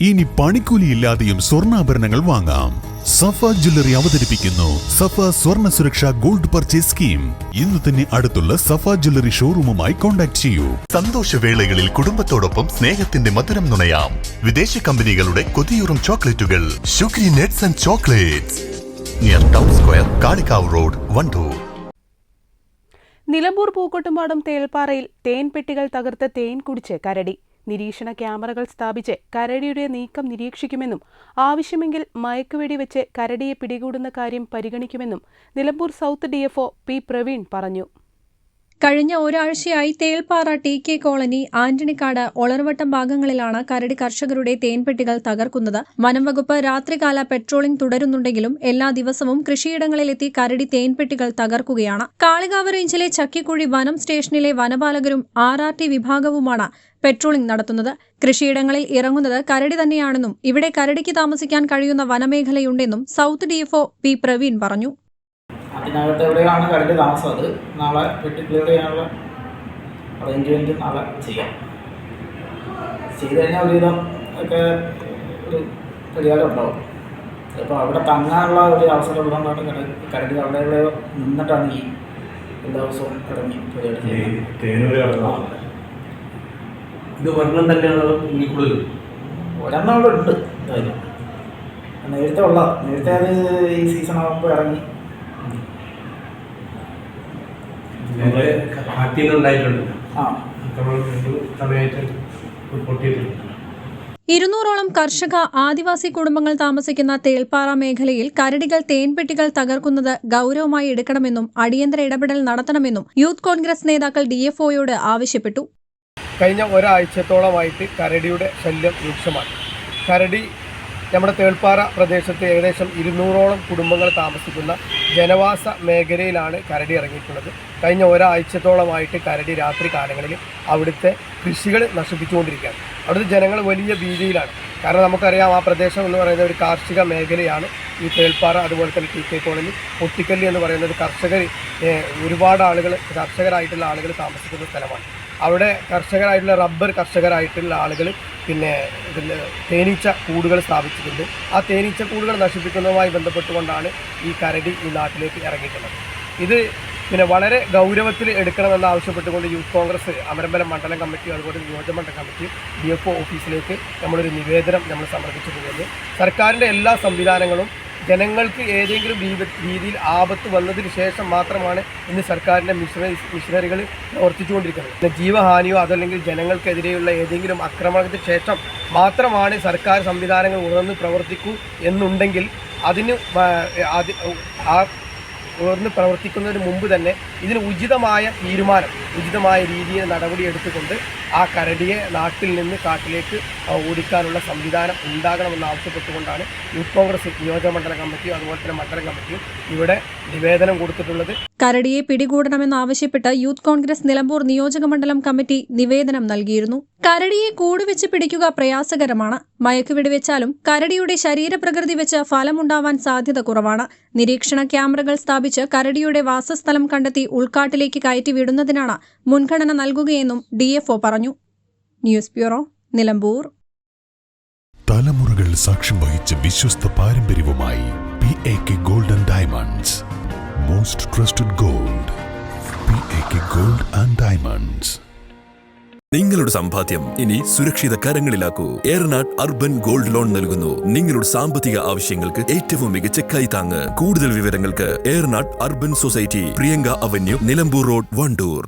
ഇനി പണിക്കൂലിയില്ലാതെയും സ്വർണാഭരണങ്ങൾ വാങ്ങാം. സഫ ജ്വല്ലറി അവതരിപ്പിക്കുന്നു. സഫ സ്വർണ സുരക്ഷ ഗോൾഡ് പർച്ചേസ് സ്കീം. ഇന്ന് തന്നെ അടുത്തുള്ള സഫ ജ്വല്ലറി ഷോറൂമുമായി കോൺടാക്ട് ചെയ്യൂ. സന്തോഷവേളകളിൽ കുടുംബത്തോടൊപ്പം സ്നേഹത്തിന്റെ മധുരം നുണയാം. വിദേശ കമ്പനികളുടെ കൊതിയൂറും ചോക്ലേറ്റുകൾ. Sugary nuts and chocolates. Near town square Kalikavu road Wandoor. Nilambur Pookkottumpadam തേൽപ്പാറയിൽ തേൻപെട്ടികൾ തകർത്ത് തേൻ കുടിച്ച് കരടി. നിരീക്ഷണ ക്യാമറകൾ സ്ഥാപിച്ച് കരടിയുടെ നീക്കം നിരീക്ഷിക്കുമെന്നും ആവശ്യമെങ്കിൽ മയക്കുവെടി വെച്ച് കരടിയെ പിടികൂടുന്ന കാര്യം പരിഗണിക്കുമെന്നും Nilambur south DFO P Praveen പറഞ്ഞു. കഴിഞ്ഞ ഒരാഴ്ചയായി Thelpara T K colony Antonykad Olarvattam ഭാഗങ്ങളിലാണ് കരടി കർഷകരുടെ തേൻപെട്ടികൾ തകർക്കുന്നത്. വനം വകുപ്പ് രാത്രികാല പെട്രോളിംഗ് തുടരുന്നുണ്ടെങ്കിലും എല്ലാ ദിവസവും കൃഷിയിടങ്ങളിലെത്തി കരടി തേൻപെട്ടികൾ തകർക്കുകയാണ്. കാളികാവ് റേഞ്ചിലെ ചക്കിക്കുഴി വനം സ്റ്റേഷനിലെ വനപാലകരും ആർ ആർ ടി വിഭാഗവുമാണ് പെട്രോളിംഗ് നടത്തുന്നത്. കൃഷിയിടങ്ങളിൽ ഇറങ്ങുന്നത് കരടി തന്നെയാണെന്നും ഇവിടെ കരടിക്ക് താമസിക്കാൻ കഴിയുന്ന വനമേഖലയുണ്ടെന്നും സൗത്ത് ഡിഎഫ്ഒ പി പ്രവീൺ പറഞ്ഞു. അതിനകത്ത് എവിടെയാണ് കടലിൽ താമസം അത്? നാളെ വെട്ടി ക്ലിയർ ചെയ്യാനുള്ള അറേഞ്ച്മെന്റ് നാളെ ചെയ്യാം. ചെയ്ത് കഴിഞ്ഞാൽ ഒരുവിധം ഒക്കെ ഒരു പരിഹാരം ഉണ്ടാവും. ചിലപ്പോൾ അവിടെ തങ്ങാനുള്ള ഒരു അവസരം ഉള്ളതുകൊണ്ടാണ് കടൽ കടലിൽ അവിടെ ഇവിടെ നിന്നിട്ടാണ് ഈ എല്ലാ ദിവസവും തേനൂര് ഇത് ഒരെണ്ണം തന്നെയാണ് ഒരെണ്ണം അവിടെ ഉണ്ട്. നേരത്തെ ഉള്ള നേരത്തെ അത് ഈ സീസൺ ആകുമ്പോൾ ഇറങ്ങി ഇരുന്നൂറോളം കർഷക ആദിവാസി കുടുംബങ്ങൾ താമസിക്കുന്ന തേൽപ്പാറ മേഖലയിൽ കരടികൾ തേൻപെട്ടികൾ തകർക്കുന്നത് ഗൗരവമായി എടുക്കണമെന്നും അടിയന്തര ഇടപെടൽ നടത്തണമെന്നും യൂത്ത് കോൺഗ്രസ് നേതാക്കൾ ഡി എഫ് ഒയോട് ആവശ്യപ്പെട്ടു. കഴിഞ്ഞ ഒരാഴ്ചത്തോളമായിട്ട് കരടിയുടെ ശല്യം രൂക്ഷമാണ്. കരടി നമ്മുടെ തേൾപ്പാറ പ്രദേശത്ത് ഏകദേശം ഇരുന്നൂറോളം കുടുംബങ്ങൾ താമസിക്കുന്ന ജനവാസ മേഖലയിലാണ് കരടി ഇറങ്ങിയിട്ടുള്ളത്. കഴിഞ്ഞ ഒരാഴ്ചത്തോളമായിട്ട് കരടി രാത്രി കാലങ്ങളിൽ അവിടുത്തെ കൃഷികൾ നശിപ്പിച്ചുകൊണ്ടിരിക്കുകയാണ്. അവിടുത്തെ ജനങ്ങൾ വലിയ ഭീതിയിലാണ്. കാരണം നമുക്കറിയാം ആ പ്രദേശം എന്ന് പറയുന്ന ഒരു കാർഷിക മേഖലയാണ്. ഈ തേൽപ്പാറ അതുപോലെ തന്നെ ടി കെ കോളനി പൊട്ടിക്കല്ലി എന്ന് പറയുന്ന ഒരു കർഷകർ ഒരുപാട് ആളുകൾ കർഷകരായിട്ടുള്ള ആളുകൾ താമസിക്കുന്ന സ്ഥലമാണ്. അവിടെ കർഷകരായിട്ടുള്ള റബ്ബർ കർഷകരായിട്ടുള്ള ആളുകൾ പിന്നെ ഇതിൽ തേനീച്ച കൂടുകൾ സ്ഥാപിച്ചിട്ടുണ്ട്. ആ തേനീച്ച കൂടുകൾ നശിപ്പിക്കുന്നതുമായി ബന്ധപ്പെട്ടുകൊണ്ടാണ് ഈ കരടി ഈ നാട്ടിലേക്ക് ഇറങ്ങിയിട്ടുള്ളത്. ഇത് പിന്നെ വളരെ ഗൗരവത്തിൽ എടുക്കണമെന്ന് ആവശ്യപ്പെട്ടുകൊണ്ട് യൂത്ത് കോൺഗ്രസ് അമരമ്പലം മണ്ഡലം കമ്മിറ്റി അതുപോലെ നിയോജകമണ്ഡലം കമ്മിറ്റി ഡി എഫ് ഓഫീസിലേക്ക് നമ്മളൊരു നിവേദനം നമ്മൾ സമർപ്പിച്ചിട്ടുണ്ട് സർക്കാരിന്റെ എല്ലാ സംവിധാനങ്ങളും ജനങ്ങൾക്ക് ഏതെങ്കിലും രീതിയിൽ ആപത്ത് വന്നതിന് ശേഷം മാത്രമാണ് ഇന്ന് സർക്കാരിന്റെ മിഷനറി മിഷനറികൾ പ്രവർത്തിച്ചുകൊണ്ടിരിക്കുന്നത്. ജീവഹാനിയോ അതല്ലെങ്കിൽ ജനങ്ങൾക്കെതിരെയുള്ള ഏതെങ്കിലും ആക്രമണത്തിന് ശേഷം മാത്രമാണ് സർക്കാർ സംവിധാനങ്ങൾ ഉണർന്ന് പ്രവർത്തിക്കൂ എന്നുണ്ടെങ്കിൽ അതിന് ആ ഉയർന്ന് പ്രവർത്തിക്കുന്നതിന് മുമ്പ് തന്നെ ഇതിന് ഉചിതമായ തീരുമാനം ഉചിതമായ രീതിയിൽ നടപടി എടുത്തുകൊണ്ട് ആ കരടിയെ നാട്ടിൽ നിന്ന് കാട്ടിലേക്ക് ഓടിക്കാനുള്ള സംവിധാനം ഉണ്ടാകണമെന്ന് ആവശ്യപ്പെട്ടുകൊണ്ടാണ് യൂത്ത് കോൺഗ്രസ് നിയോജകമണ്ഡലം കമ്മിറ്റിയും അതുപോലെ തന്നെ മണ്ഡലം കമ്മിറ്റിയും ഇവിടെ നിവേദനം കൊടുത്തിട്ടുള്ളത്. കരടിയെ പിടികൂടണമെന്നാവശ്യപ്പെട്ട് യൂത്ത് കോൺഗ്രസ് നിലമ്പൂർ നിയോജകമണ്ഡലം കമ്മിറ്റി നിവേദനം നൽകിയിരുന്നു. കരടിയെ കൂടുവെച്ച് പിടിക്കുക പ്രയാസകരമാണ്. മയക്കുവെടി വെച്ചാലും കരടിയുടെ ശരീരപ്രകൃതി വെച്ച് ഫലമുണ്ടാവാൻ സാധ്യത കുറവാണ്. നിരീക്ഷണ ക്യാമറകൾ സ്ഥാപിച്ച് കരടിയുടെ വാസസ്ഥലം കണ്ടെത്തി ഉൾക്കാട്ടിലേക്ക് കയറ്റി വിടുന്നതിനാണ് മുൻഗണന നൽകുകയെന്നും ഡിഎഫ്ഒ പറഞ്ഞു. News bureau Nilambur. തലമുറകൾ സാക്ഷ്യം വഹിച്ച വിശ്വസ്ത പാരമ്പര്യവുമായി P A K gold and diamonds most trusted gold P A K gold and diamonds നിങ്ങളുടെ സമ്പാദ്യം ഇനി സുരക്ഷിത കരങ്ങളിലാക്കൂ. ഏറനാട് അർബൻ ഗോൾഡ് ലോൺ നൽകുന്നു. നിങ്ങളുടെ സാമ്പത്തിക ആവശ്യങ്ങൾക്ക് ഏറ്റവും മികച്ച കൈത്താങ്ങ് കൂടുതൽ വിവരങ്ങൾക്ക് Eranad urban society Priyanka avenue Nilambur road Wandoor.